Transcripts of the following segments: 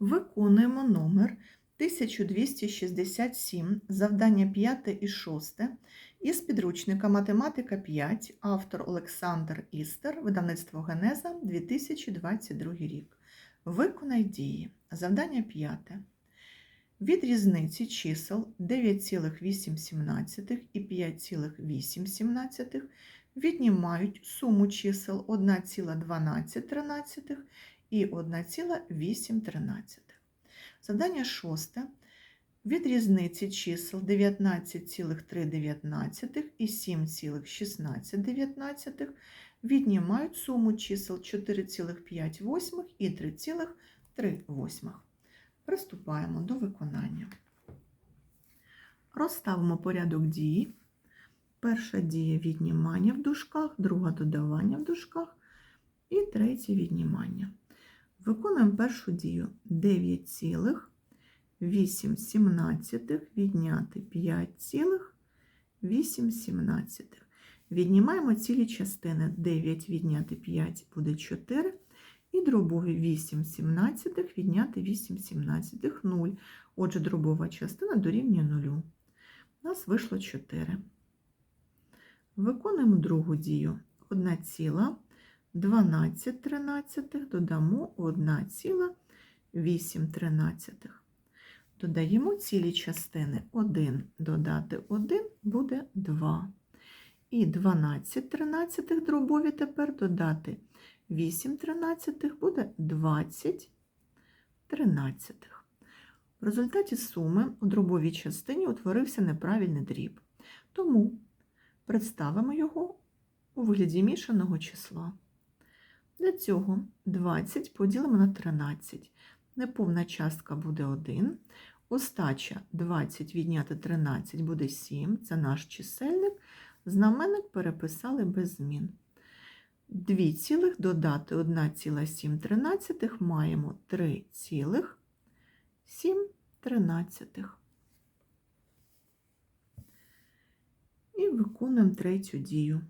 Виконуємо номер 1267, завдання 5 і 6 із підручника Математика 5, автор Олександр Істер, видавництво Генеза, 2022 рік. Виконай дії. Завдання 5. Від різниці чисел 9,8 і 5,8 віднімають суму чисел 1,12 і 1,8. Завдання шосте. Від різниці чисел 19,3 і 7,16 віднімають суму чисел 4,5 і 3,3. Приступаємо до виконання. Розставимо порядок дії. Перша дія віднімання в дужках, друга додавання в дужках і третє віднімання. Виконуємо першу дію 9,8 відняти 5,8. Віднімаємо цілі частини. 9 відняти 5 буде 4. І дробові 8 сімнадцятих відняти 8 сімнадцятих 0. Отже, дробова частина дорівнює 0. У нас вийшло 4. Виконуємо другу дію. 1 ціла. 12 тринадцятих додамо 1,8 тринадцятих. Додаємо цілі частини 1 додати 1 буде 2. І 12 тринадцятих дробові тепер додати 8 тринадцятих буде 20 тринадцятих. В результаті суми у дробовій частині утворився неправильний дріб. Тому представимо його у вигляді мішаного числа. Для цього 20 поділимо на 13. Неповна частка буде 1. Остача 20 відняти 13 буде 7. Це наш чисельник. Знаменник переписали без змін. 2 цілих додати 1,7 маємо 3,7 тринадцятих. І виконуємо третю дію.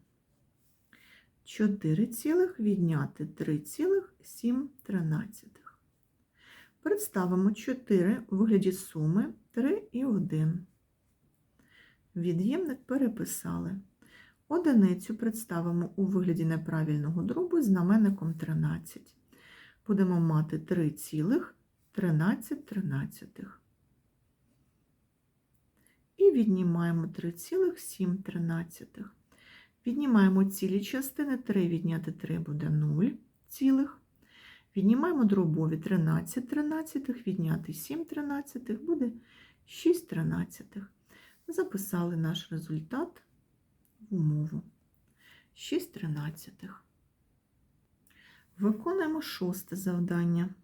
4 цілих відняти 3,7 тринадцятих. Представимо 4 у вигляді суми 3 і 1. Від'ємник переписали. Одиницю представимо у вигляді неправильного дробу з знаменником 13. Будемо мати 3,13 тринадцятих. І віднімаємо 3,7 тринадцятих. Віднімаємо цілі частини, 3 відняти 3 буде 0 цілих. Віднімаємо дробові 13 тринадцятих, відняти 7 тринадцятих буде 6 тринадцятих. Записали наш результат в умову. 6 тринадцятих. Виконуємо шосте завдання.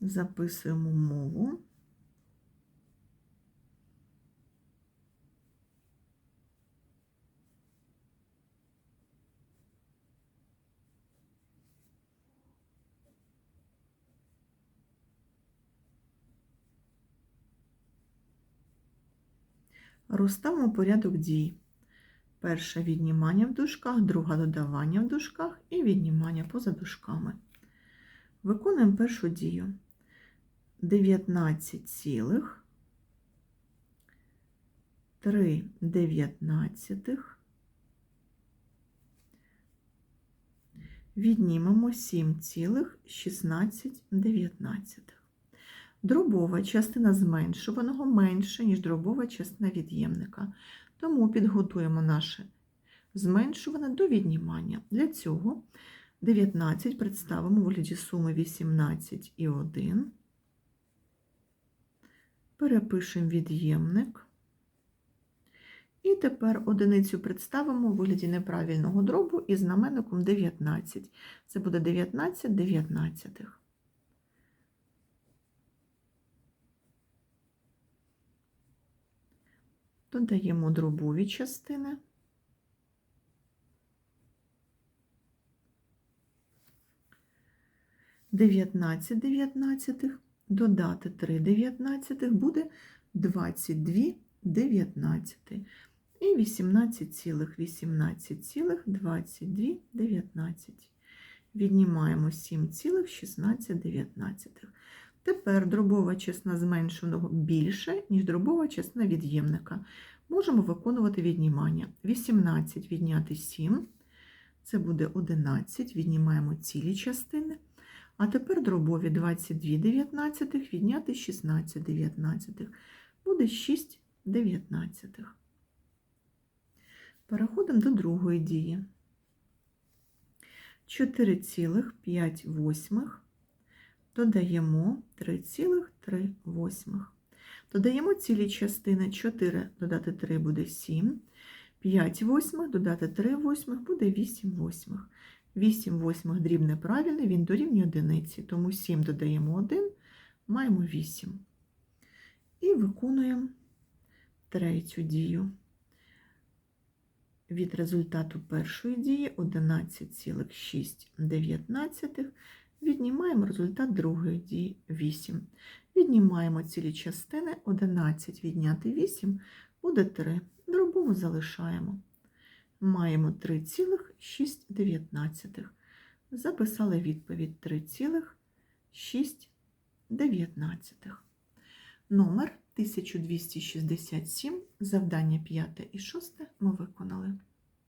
Записуємо умову. Розставимо порядок дій. Перше віднімання в дужках, друге додавання в дужках і віднімання поза дужками. Виконуємо першу дію. 19 цілих 3 дев'ятнадцятих. Віднімемо 7 цілих 16 дев'ятнадцятих. Дробова частина зменшуваного менше, ніж дробова частина від'ємника. Тому підготуємо наше зменшуване до віднімання. Для цього 19 представимо у вигляді суми 18 і 1. Перепишемо від'ємник. І тепер одиницю представимо у вигляді неправильного дробу із знаменником 19. Це буде 19 дев'ятнадцятих. Додаємо дробові частини. Дев'ятнадцять дев'ятнадцятих, додати 3 дев'ятнадцятих буде 22 дев'ятнадцяти. І 18 цілих 18 цілих 22 19. Віднімаємо 7,16. Тепер дробова частина зменшеного більше, ніж дробова частина від'ємника. Можемо виконувати віднімання. 18 відняти 7, це буде 11, віднімаємо цілі частини. А тепер дробові 22 дев'ятнадцятих відняти 16 дев'ятнадцятих. Буде 6 дев'ятнадцятих. Переходимо до другої дії. 4,5 додаємо 3,3. Додаємо цілі частини 4 додати 3 буде 7, 5 восьмих додати 3 восьмих буде 8 восьмих. 8 восьмих дрібне правильне, він дорівнює одиниці, тому 7 додаємо 1, маємо 8. І виконуємо третю дію. Від результату першої дії 11,6 віднімаємо результат другої дії 8. Віднімаємо цілі частини 11 відняти 8 буде 3. Дробову залишаємо. Маємо 3,6. Записали відповідь 3,6. Номер 1267, завдання 5 і 6 ми виконали.